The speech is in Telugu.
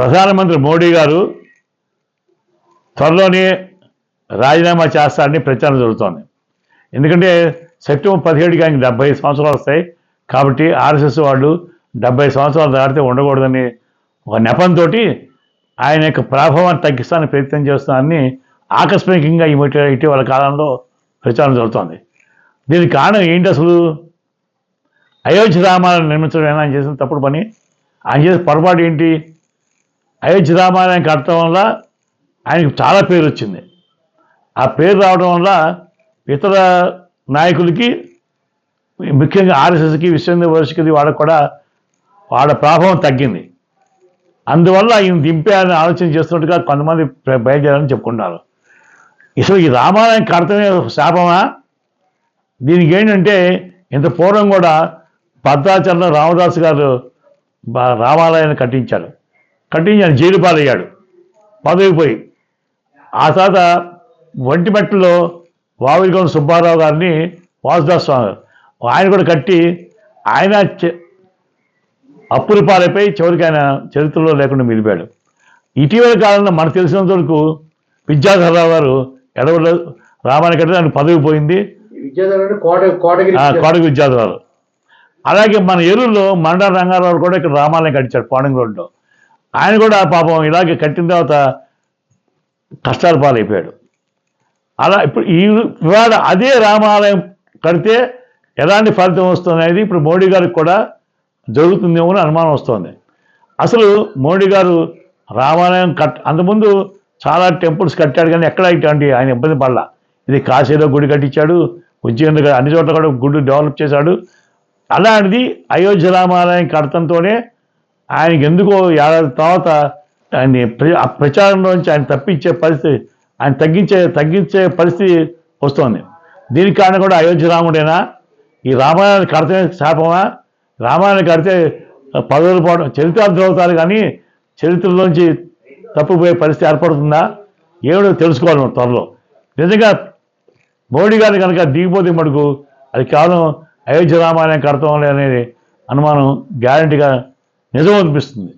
ప్రధానమంత్రి మోడీ గారు త్వరలోనే రాజీనామా చేస్తారని ప్రచారం జరుగుతోంది. ఎందుకంటే సెప్టెంబర్ పదిహేడుకి ఆయనకి డెబ్బై సంవత్సరాలు వస్తాయి కాబట్టి ఆర్ఎస్ఎస్ వాళ్ళు డెబ్బై సంవత్సరాలు దాటితే ఉండకూడదని ఒక నెపంతో ఆయన యొక్క ప్రభావాన్ని తగ్గిస్తానికి ప్రయత్నం చేస్తున్నారని ఆకస్మికంగా ఈ ఇటీవల కాలంలో ప్రచారం జరుగుతోంది. దీనికి కారణం ఏంటి అసలు? అయోధ్య రామాలను నిర్మించడం ఆయన చేసిన తప్పుడు పని? ఆయన చేసిన పొరపాటు ఏంటి? అయోధ్య రామాలయం కట్టడం వల్ల ఆయనకు చాలా పేరు వచ్చింది. ఆ పేరు రావడం వల్ల ఇతర నాయకులకి ముఖ్యంగా ఆర్ఎస్ఎస్కి విశ్వంద వర్షకి వాళ్ళకు కూడా వాళ్ళ ప్రభావం తగ్గింది. అందువల్ల ఈయన దింపేయాలని ఆలోచన చేస్తున్నట్టుగా కొంతమంది బయలుదేరాలని చెప్పుకున్నారు అసలు ఈ రామాలయం కడతమే శాపమా? దీనికి ఏంటంటే ఇంత పూర్వం కూడా భద్రాచలం రామదాస్ గారు బా- రామాలయాన్ని కట్టించాడు కట్టించాడు జైలు పాలయ్యాడు. పదవి పోయి. ఆ తర్వాత ఒంటిమెట్టులో వావిరికొండ సుబ్బారావు గారిని వాసుదాస్ స్వామి గారు. ఆయన కూడా కట్టి ఆయన అప్పుల పాలైపోయి చివరికి ఆయన చరిత్రలో లేకుండా మిగిలిపోయాడు. ఇటీవల కాలంలో మనకు తెలిసినంత వరకు విద్యాధరరావు గారు ఎడవల రామాయణ కట్టి ఆయన పదవి పోయింది. విద్యాధర కోట కోటగిరి ఆ, కోడగి విద్యాధరాలు అలాగే మన ఏలూరులో మండా రంగారావు కూడా ఇక్కడ రామాలయం కట్టించాడు కోడంగి రోడ్లో. ఆయన కూడా పాపం ఇలాగే కట్టిన తర్వాత కష్టాల పాలైపోయాడు. అలా ఇప్పుడు ఈ ఇవాళ అదే రామాలయం కడితే ఎలాంటి ఫలితం వస్తుంది అనేది ఇప్పుడు మోడీ గారికి కూడా జరుగుతుందేమో అని అనుమానం వస్తుంది. అసలు మోడీ గారు రామాలయం కట్ అంతకుముందు చాలా టెంపుల్స్ కట్టాడు కానీ ఎక్కడ ఇటువంటి ఆయన ఇబ్బంది పడలా. ఇది కాశీలో గుడి కట్టించాడు ఉజ్జయిన అన్ని చోట్ల కూడా గుడి డెవలప్ చేశాడు. అలాంటిది అయోధ్య రామాలయం కడతంతోనే ఆయనకి ఎందుకో ఏడాది తర్వాత ఆయన ప్ర- ఆ ప్రచారంలోంచి ఆయన తప్పించే పరిస్థితి ఆయన తగ్గించే తగ్గించే పరిస్థితి వస్తోంది. దీనికి కారణం కూడా అయోధ్య రాముడేనా? ఈ రామాయణాన్ని కడితే శాపమా? రామాయణాన్ని కడితే పదవులు పోవడం చరిత్రార్థం అవుతారు కానీ చరిత్రలోంచి తప్పిపోయే పరిస్థితి ఏర్పడుతుందా? ఏమిటో తెలుసుకోవాలి మనం త్వరలో. నిజంగా మోడీ గారిని కనుక దిగిపోతే మటుకు అది కేవలం అయోధ్య రామాయణం కడతాం అనేది అనుమానం గ్యారంటీగా నిజం అనిపిస్తుంది.